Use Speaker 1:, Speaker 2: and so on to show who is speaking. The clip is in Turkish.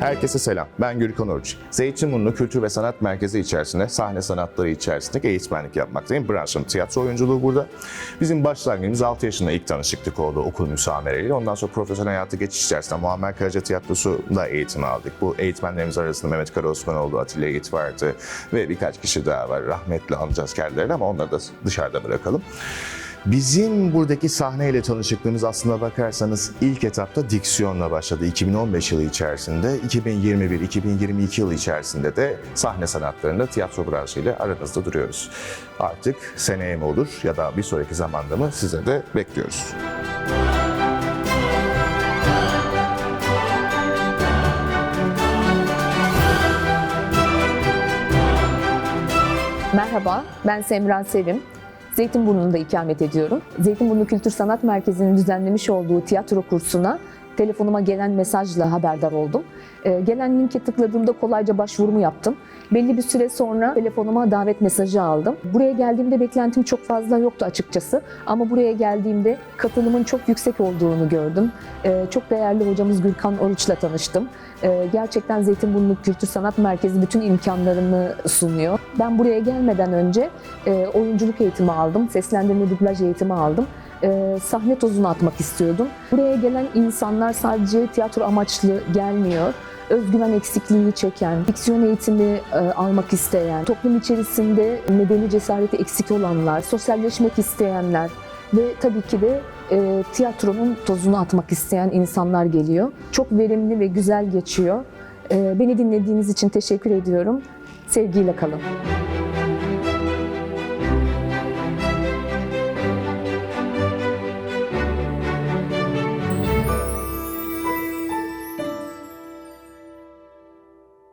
Speaker 1: Herkese selam. Ben Gürkan Oruç. Zeytinburnu Kültür ve Sanat Merkezi içerisinde sahne sanatları içerisinde eğitmenlik yapmaktayım. Branşım tiyatro oyunculuğu burada. Bizim başlangıcımız 6 yaşında ilk tanışıklık oldu okul müsamereliğiyle. Ondan sonra profesyonel hayata geçiş içerisinde Muammer Karaca Tiyatrosu'nda eğitim aldık. Bu eğitmenlerimiz arasında Mehmet Karaosmanoğlu, Atilla Yiğit vardı ve birkaç kişi daha var. Rahmetli anacağız kendilerini ama onları da dışarıda bırakalım. Bizim buradaki sahneyle tanışıklığımız aslında bakarsanız ilk etapta diksiyonla başladı. 2015 yılı içerisinde, 2021-2022 yılı içerisinde de sahne sanatlarında tiyatro branşıyla aranızda duruyoruz. Artık seneye mi olur ya da bir sonraki zamanda mı size de bekliyoruz.
Speaker 2: Merhaba, ben Semra Sevim. Zeytinburnu'nda ikamet ediyorum. Zeytinburnu Kültür Sanat Merkezi'nin düzenlemiş olduğu tiyatro kursuna telefonuma gelen mesajla haberdar oldum. Ee, gelen linke tıkladığımda kolayca başvurumu yaptım. Belli bir süre sonra telefonuma davet mesajı aldım. Buraya geldiğimde beklentim çok fazla yoktu açıkçası. Ama buraya geldiğimde katılımın çok yüksek olduğunu gördüm. Ee, çok değerli hocamız Gürkan Oruç'la tanıştım. Ee, gerçekten Zeytinburnu Kültür Sanat Merkezi bütün imkanlarını sunuyor. Ben buraya gelmeden önce e, oyunculuk eğitimi aldım, seslendirme dublaj eğitimi aldım. E, sahne tozunu atmak istiyordum. Buraya gelen insanlar sadece tiyatro amaçlı gelmiyor. Özgüven eksikliği çeken, diksiyon eğitimi e, almak isteyen, toplum içerisinde medeni cesareti eksik olanlar, sosyalleşmek isteyenler ve tabii ki de e, tiyatronun tozunu atmak isteyen insanlar geliyor. Çok verimli ve güzel geçiyor. E, beni dinlediğiniz için teşekkür ediyorum. Sevgiyle kalın.